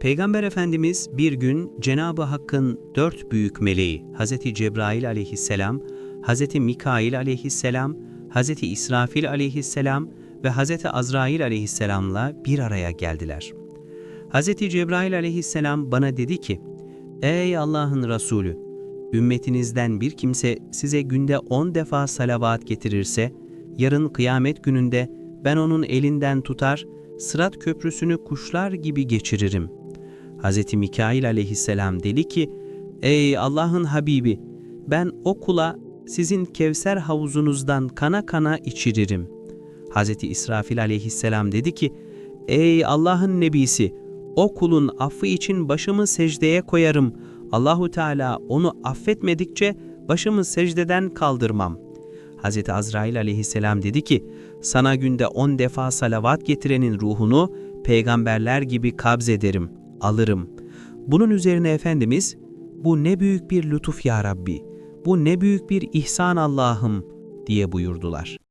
Peygamber Efendimiz bir gün Cenab-ı Hakk'ın dört büyük meleği Hz. Cebrail aleyhisselam, Hz. Mikail aleyhisselam, Hz. İsrafil aleyhisselam ve Hz. Azrail aleyhisselamla bir araya geldiler. Hz. Cebrail aleyhisselam bana dedi ki, Ey Allah'ın Resulü! Ümmetinizden bir kimse size günde on defa salavat getirirse, yarın kıyamet gününde ben onun elinden tutar, Sırat köprüsünü kuşlar gibi geçiririm. Hz. Mikail aleyhisselam dedi ki, Ey Allah'ın Habibi! Ben o kula sizin Kevser havuzunuzdan kana kana içiririm. Hz. İsrafil aleyhisselam dedi ki, Ey Allah'ın Nebisi! O kulun affı için başımı secdeye koyarım. Allahu Teala onu affetmedikçe başımı secdeden kaldırmam. Hz. Azrail aleyhisselam dedi ki, sana günde on defa salavat getirenin ruhunu peygamberler gibi kabz ederim, alırım. Bunun üzerine Efendimiz, bu ne büyük bir lütuf ya Rabbi, bu ne büyük bir ihsan Allah'ım diye buyurdular.